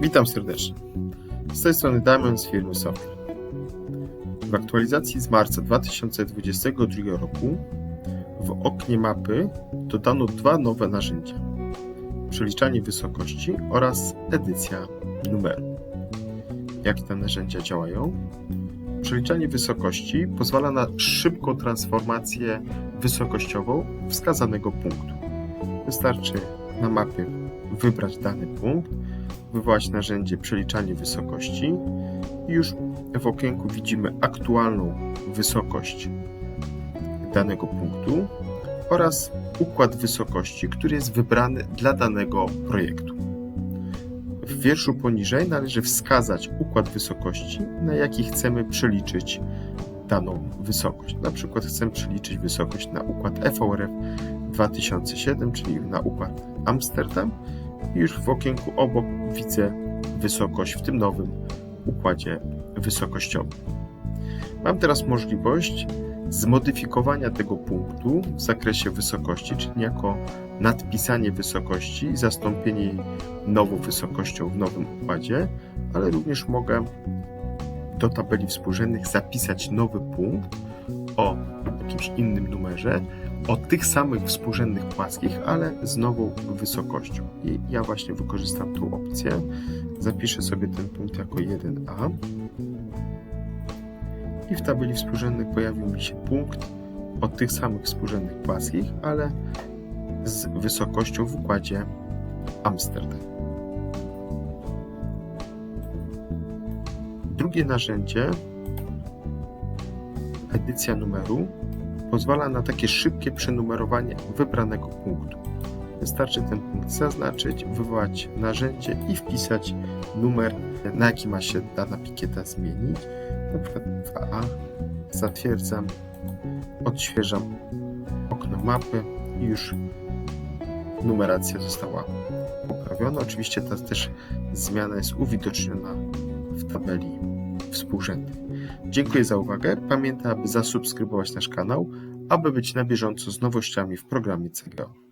Witam serdecznie. Z tej strony Damian z firmy Software. W aktualizacji z marca 2022 roku w oknie mapy dodano dwa nowe narzędzia: przeliczanie wysokości oraz edycja numeru. Jak te narzędzia działają? Przeliczanie wysokości pozwala na szybką transformację wysokościową wskazanego punktu. Wystarczy na mapie wybrać dany punkt, wywołać narzędzie przeliczanie wysokości i już w okienku widzimy aktualną wysokość danego punktu oraz układ wysokości, który jest wybrany dla danego projektu. W wierszu poniżej należy wskazać układ wysokości, na jaki chcemy przeliczyć daną wysokość. Na przykład chcemy przeliczyć wysokość na układ EVRF 2007, czyli na układ Amsterdam już w okienku obok widzę wysokość w tym nowym układzie wysokościowym. Mam teraz możliwość zmodyfikowania tego punktu w zakresie wysokości, czyli jako nadpisanie wysokości i zastąpienie jej nową wysokością w nowym układzie, ale również mogę do tabeli współrzędnych zapisać nowy punkt o jakimś innym numerze, o tych samych współrzędnych płaskich, ale z nową wysokością. I ja właśnie wykorzystam tą opcję. Zapiszę sobie ten punkt jako 1a. I w tabeli współrzędnych pojawił mi się punkt o tych samych współrzędnych płaskich, ale z wysokością w układzie Amsterdam. Drugie narzędzie, edycja numeru, pozwala na takie szybkie przenumerowanie wybranego punktu. Wystarczy ten punkt zaznaczyć, wywołać narzędzie i wpisać numer, na jaki ma się dana pikieta zmienić. Na przykład 2A. Zatwierdzam, odświeżam okno mapy i już numeracja została poprawiona. Oczywiście ta też zmiana jest uwidoczniona w tabeli współrzędnej. Dziękuję za uwagę. Pamiętaj, aby zasubskrybować nasz kanał, aby być na bieżąco z nowościami w programie CGO.